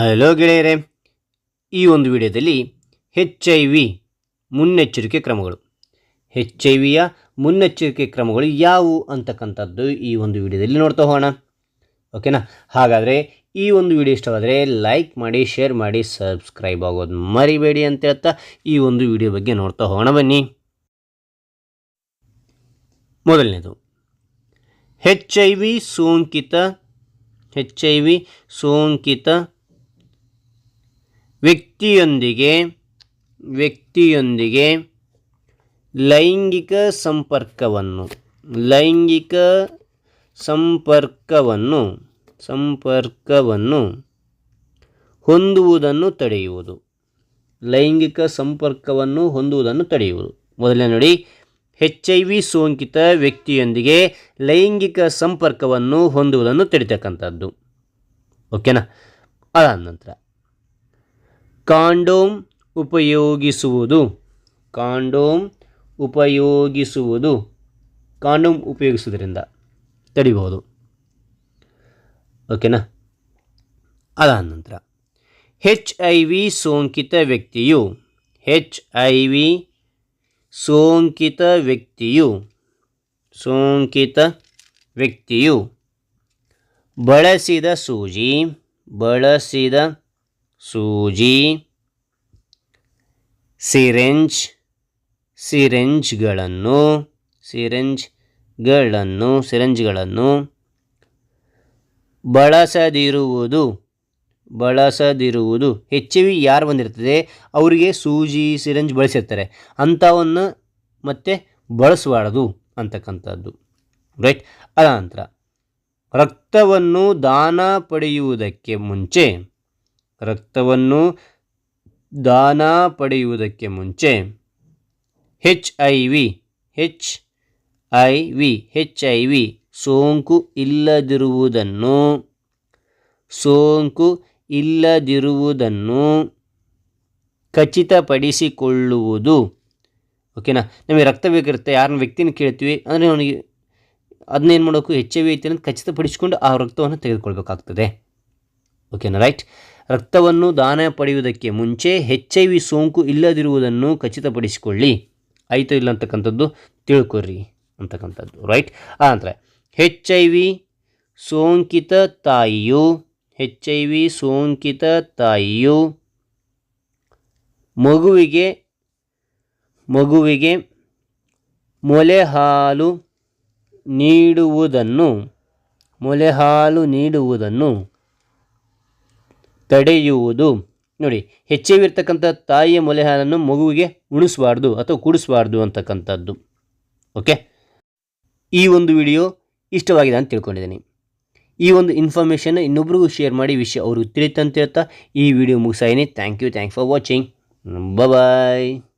Hello ಗೆಳೆಯರೆ, ಈ ಒಂದು ವಿಡಿಯೋದಲ್ಲಿ ಹೆಚ್ ಐ ವಿ ಮುನ್ನೆಚ್ಚರಿಕೆ ಕ್ರಮಗಳು. ಹೆಚ್ ಐ ವಿಯ ಮುನ್ನೆಚ್ಚರಿಕೆ ಕ್ರಮಗಳು ಯಾವುವು ಅಂತಕ್ಕಂಥದ್ದು ಈ ಒಂದು ವಿಡಿಯೋದಲ್ಲಿ ನೋಡ್ತಾ ಹೋಗೋಣ. ಓಕೆನಾ ಹಾಗಾದರೆ ಈ ಒಂದು ವಿಡಿಯೋ ಇಷ್ಟವಾದರೆ ಲೈಕ್ ಮಾಡಿ ಶೇರ್ ಮಾಡಿ ಸಬ್ಸ್ಕ್ರೈಬ್ ಆಗೋದು ಮರಿಬೇಡಿ ಅಂತ ಹೇಳ್ತಾ ಈ ಒಂದು ವಿಡಿಯೋ ಬಗ್ಗೆ ನೋಡ್ತಾ ಹೋಗೋಣ ಬನ್ನಿ. ಮೊದಲನೇದು ಹೆಚ್ ಐ ವಿ ಸೋಂಕಿತ ಹೆಚ್ ಐ ವಿ ಸೋಂಕಿತ ವ್ಯಕ್ತಿಯೊಂದಿಗೆ ವ್ಯಕ್ತಿಯೊಂದಿಗೆ ಲೈಂಗಿಕ ಸಂಪರ್ಕವನ್ನು ಲೈಂಗಿಕ ಸಂಪರ್ಕವನ್ನು ಸಂಪರ್ಕವನ್ನು ಹೊಂದುವುದನ್ನು ತಡೆಯುವುದು. ಲೈಂಗಿಕ ಸಂಪರ್ಕವನ್ನು ಹೊಂದುವುದನ್ನು ತಡೆಯುವುದು. ಮೊದಲನೇ ನೋಡಿ ಹೆಚ್ ಐ ವಿ ಸೋಂಕಿತ ವ್ಯಕ್ತಿಯೊಂದಿಗೆ ಲೈಂಗಿಕ ಸಂಪರ್ಕವನ್ನು ಹೊಂದುವುದನ್ನು ತಡಿತಕ್ಕಂಥದ್ದು. ಓಕೆನಾ? ಅದಾದ ನಂತರ ಕಾಂಡೋಮ್ ಉಪಯೋಗಿಸುವುದು. ಕಾಂಡೋಮ್ ಉಪಯೋಗಿಸುವುದು. ಕಾಂಡೋಮ್ ಉಪಯೋಗಿಸುವುದರಿಂದ ತಡಿಬೋದು. ಓಕೆನಾ ಅದಾದ ನಂತರ ಹೆಚ್ ಐ ವಿ ಸೋಂಕಿತ ವ್ಯಕ್ತಿಯು ಹೆಚ್ ಐ ವಿ ಸೋಂಕಿತ ವ್ಯಕ್ತಿಯು ಸೋಂಕಿತ ವ್ಯಕ್ತಿಯು ಬಳಸಿದ ಸೂಜಿ, ಬಳಸಿದ ಸೂಜಿ, ಸಿರೆಂಜ್, ಸಿರೆಂಜ್ಗಳನ್ನು ಸಿರೆಂಜ್ಗಳನ್ನು ಸಿರೆಂಜ್ಗಳನ್ನು ಬಳಸದಿರುವುದು ಬಳಸದಿರುವುದು ಹೆಚ್ಚಿವಿ ಯಾರು ಬಂದಿರ್ತದೆ? ಅವರಿಗೆ ಸೂಜಿ, ಸಿರೆಂಜ್ ಬಳಸಿರ್ತಾರೆ. ಅಂಥವನ್ನು ಮತ್ತೆ ಬಳಸಬಾರದು ಅಂತಕ್ಕಂಥದ್ದು. ರೈಟ್ ಅನಂತರ ರಕ್ತವನ್ನು ದಾನ ಪಡೆಯುವುದಕ್ಕೆ ಮುಂಚೆ ರಕ್ತವನ್ನು ದಾನ ಪಡೆಯುವುದಕ್ಕೆ ಮುಂಚೆ H I V H I V H I V ಸೋಂಕು ಇಲ್ಲದಿರುವುದನ್ನು ಸೋಂಕು ಇಲ್ಲದಿರುವುದನ್ನು ಖಚಿತಪಡಿಸಿಕೊಳ್ಳುವುದು. ಓಕೆನಾ ನಮಗೆ ರಕ್ತ ಬೇಕಿರುತ್ತೆ, ಯಾರನ್ನ ವ್ಯಕ್ತಿನ ಕೇಳ್ತೀವಿ, ಅಂದರೆ ಅವನಿಗೆ ಅದನ್ನೇನು ಮಾಡೋಕು ಹೆಚ್ಚು ಐತಿ ಅಂತ ಖಚಿತಪಡಿಸಿಕೊಂಡು ಆ ರಕ್ತವನ್ನು ತೆಗೆದುಕೊಳ್ಬೇಕಾಗ್ತದೆ. ಓಕೆನಾ ರೈಟ್ ರಕ್ತವನ್ನು ದಾನ ಪಡೆಯುವುದಕ್ಕೆ ಮುಂಚೆ ಹೆಚ್ ಐ ವಿ ಸೋಂಕು ಇಲ್ಲದಿರುವುದನ್ನು ಖಚಿತಪಡಿಸಿಕೊಳ್ಳಿ. ಆಯಿತು ಇಲ್ಲ ಅಂತಕ್ಕಂಥದ್ದು ತಿಳ್ಕೊರಿ ಅಂತಕ್ಕಂಥದ್ದು ರೈಟ್ ಆನಂತರ ಹೆಚ್ ಐ ವಿ ಸೋಂಕಿತ ತಾಯಿಯು ಹೆಚ್ ಐ ವಿ ಸೋಂಕಿತ ತಾಯಿಯು ಮಗುವಿಗೆ ಮಗುವಿಗೆ ಮೊಲೆ ಹಾಲು ನೀಡುವುದನ್ನು, ಮೊಲೆ ಹಾಲು ನೀಡುವುದನ್ನು ತಡೆಯುವುದು. ನೋಡಿ ಹೆಚ್ಚಿರ್ತಕ್ಕಂಥ ತಾಯಿಯ ಮೊಲೆ ಹಾಲನ್ನು ಮಗುವಿಗೆ ಉಣಿಸಬಾರ್ದು ಅಥವಾ ಕುಡಿಸಬಾರ್ದು ಅಂತಕ್ಕಂಥದ್ದು. ಓಕೆ? ಈ ಒಂದು ವಿಡಿಯೋ ಇಷ್ಟವಾಗಿದೆ ಅಂತ ತಿಳ್ಕೊಂಡಿದ್ದೀನಿ. ಈ ಒಂದು ಇನ್ಫಾರ್ಮೇಷನ್ ಇನ್ನೊಬ್ರಿಗೂ ಶೇರ್ ಮಾಡಿ ವಿಷಯ ಅವರು ಹೇಳ್ತಾ ಈ video ಮುಗಿಸಾಯಿನಿ. Thank you thanks for watching. Bye